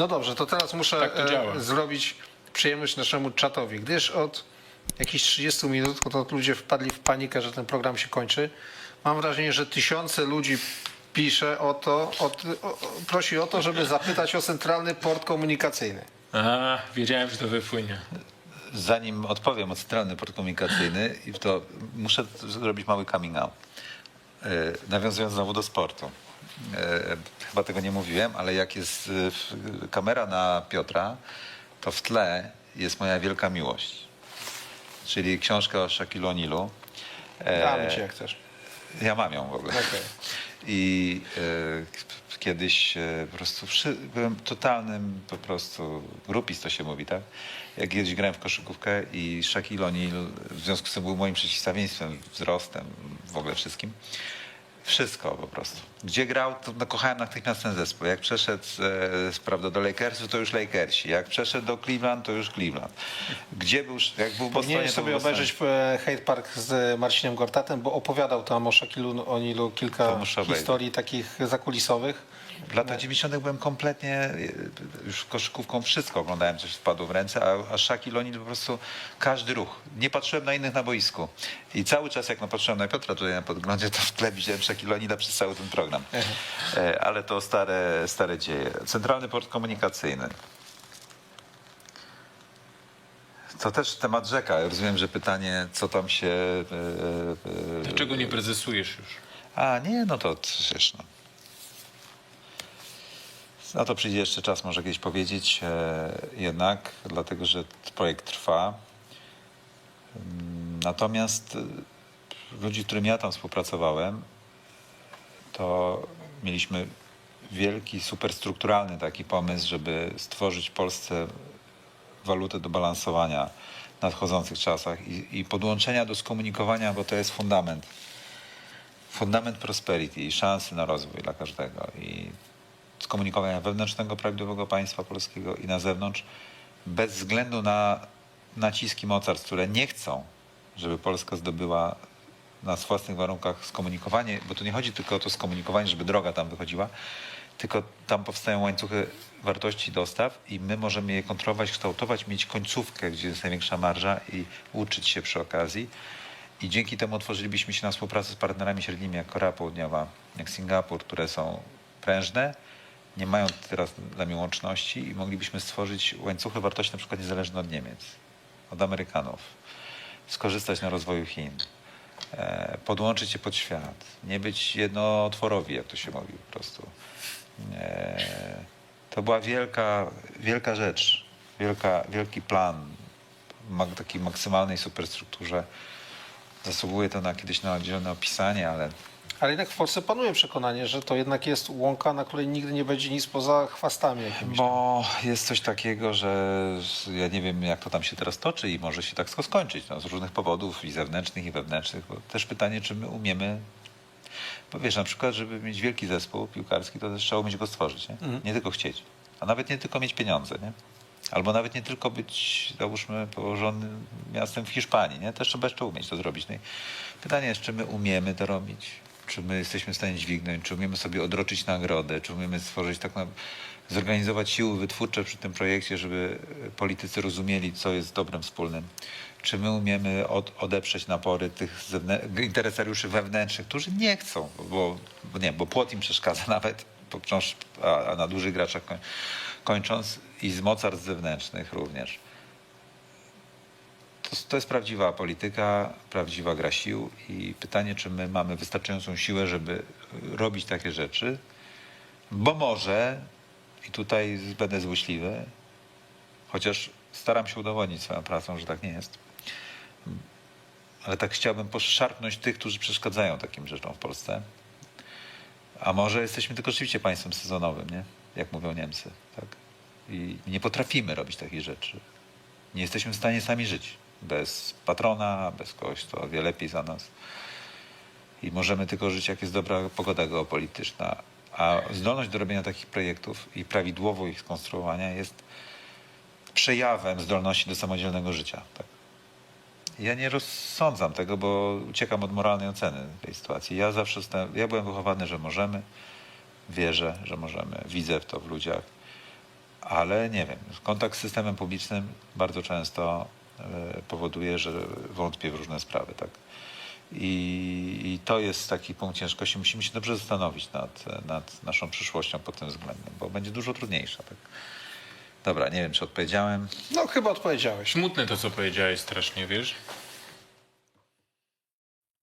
No dobrze, to teraz muszę Tak to e, zrobić przyjemność naszemu czatowi, gdyż od jakichś 30 minut to ludzie wpadli w panikę, że ten program się kończy. Mam wrażenie, że tysiące ludzi pisze o to, o, o, prosi o to, żeby zapytać o centralny port komunikacyjny. A, wiedziałem, że to wypłynie. Zanim odpowiem o centralny port komunikacyjny, i to muszę zrobić mały coming out. E, Nawiązując znowu do sportu. E, Chyba tego nie mówiłem, ale jak jest e, kamera na Piotra, to w tle jest moja wielka miłość. Czyli książka o Shaquille O'Nealu. E, Damy cię jak chcesz. Ja mam ją w ogóle. Okej. I e, kiedyś e, po prostu byłem totalnym po prostu grupis to się mówi, tak? Jak kiedyś grałem w koszykówkę i Shaquille O'Neal w związku z tym był moim przeciwstawieństwem, wzrostem, w ogóle wszystkim. Wszystko po prostu. Gdzie grał, to no, kochałem natychmiast ten zespół. Jak przeszedł e, prawda, do Lakersów, to już Lakersi. Jak przeszedł do Cleveland, to już Cleveland. Gdzie był, jak był w Bostonie, Powinieneś sobie obejrzeć Hate Park z Marcinem Gortatem, bo opowiadał tam o Shaquilu kilka historii takich zakulisowych. W latach 90. byłem kompletnie e, już koszykówką wszystko oglądałem, coś wpadło w ręce, a, a Shaquille O'Neal po prostu każdy ruch. Nie patrzyłem na innych na boisku. I cały czas jak no, patrzyłem na Piotra tutaj na podglądzie, to w tle widziałem Shaquille O'Neala przez cały ten program. E, Ale to stare, stare dzieje. Centralny port komunikacyjny. To też temat rzeka. Ja Rozumiem, że pytanie, co tam się... e, e, Dlaczego nie prezesujesz już? a nie, no to przecież no. Na to przyjdzie jeszcze czas, może kiedyś powiedzieć. E, jednak, dlatego że projekt trwa. Natomiast e, ludzi, z którymi ja tam współpracowałem, to mieliśmy wielki, superstrukturalny taki pomysł, żeby stworzyć w Polsce walutę do balansowania w nadchodzących czasach i, i podłączenia do skomunikowania, bo to jest fundament. Fundament prosperity i szansy na rozwój dla każdego i skomunikowania wewnętrznego prawidłowego państwa polskiego i na zewnątrz bez względu na naciski mocarstw, które nie chcą, żeby Polska zdobyła na własnych warunkach skomunikowanie, bo tu nie chodzi tylko o to skomunikowanie, żeby droga tam wychodziła, tylko tam powstają łańcuchy wartości dostaw i my możemy je kontrolować, kształtować, mieć końcówkę, gdzie jest największa marża i uczyć się przy okazji. I dzięki temu otworzylibyśmy się na współpracę z partnerami średnimi jak Korea Południowa, jak Singapur, które są prężne, nie mają teraz dla mnie łączności i moglibyśmy stworzyć łańcuchy wartości na przykład niezależne od Niemiec, od Amerykanów, skorzystać na rozwoju Chin, podłączyć się pod świat, nie być jednootworowi, jak to się mówi po prostu. E, to była wielka, wielka rzecz, wielka, wielki plan w takiej maksymalnej superstrukturze. Zasługuje to na kiedyś na oddzielne opisanie, ale Ale jednak w Polsce panuje przekonanie, że to jednak jest łąka, na której nigdy nie będzie nic poza chwastami jakimiś. Bo jest coś takiego, że ja nie wiem, jak to tam się teraz toczy i może się tak skończyć no, z różnych powodów i zewnętrznych, i wewnętrznych. Bo też pytanie, czy my umiemy. Bo wiesz, na przykład, żeby mieć wielki zespół piłkarski, to też trzeba umieć go stworzyć. Nie, nie tylko chcieć, a nawet nie tylko mieć pieniądze. Nie? Albo nawet nie tylko być, załóżmy, położonym miastem w Hiszpanii. Nie? Też trzeba jeszcze umieć to zrobić. No pytanie jest, czy my umiemy to robić? Czy my jesteśmy w stanie dźwignąć? Czy umiemy sobie odroczyć nagrodę? Czy umiemy stworzyć tak na, zorganizować siły wytwórcze przy tym projekcie, żeby politycy rozumieli, co jest dobrem wspólnym? Czy my umiemy od, odeprzeć napory tych interesariuszy wewnętrznych, którzy nie chcą, bo, bo nie, bo płot im przeszkadza nawet, a, a na dużych graczach koń, kończąc i z mocarstw zewnętrznych również. To, to jest prawdziwa polityka, prawdziwa gra sił i pytanie, czy my mamy wystarczającą siłę, żeby robić takie rzeczy, bo może, i tutaj będę złośliwy, chociaż staram się udowodnić swoją pracą, że tak nie jest, ale tak chciałbym poszarpnąć tych, którzy przeszkadzają takim rzeczom w Polsce. A może jesteśmy tylko rzeczywiście państwem sezonowym, nie? Jak mówią Niemcy, tak? I nie potrafimy robić takich rzeczy. Nie jesteśmy w stanie sami żyć. Bez patrona, bez kogoś, kto wie lepiej za nas. I możemy tylko żyć, jak jest dobra pogoda geopolityczna. A zdolność do robienia takich projektów i prawidłowo ich skonstruowania jest przejawem zdolności do samodzielnego życia. Tak? Ja nie rozsądzam tego, bo uciekam od moralnej oceny tej sytuacji. Ja zawsze ja byłem wychowany, że możemy, wierzę, że możemy, widzę w to w ludziach. ale nie wiem, kontakt z systemem publicznym bardzo często powoduje, że wątpię w różne sprawy, tak. I, I to jest taki punkt ciężkości. Musimy się dobrze zastanowić nad, nad naszą przyszłością pod tym względem, bo będzie dużo trudniejsza. Tak? Dobra, nie wiem, czy odpowiedziałem. No chyba odpowiedziałeś. Smutne to, co powiedziałeś strasznie, wiesz?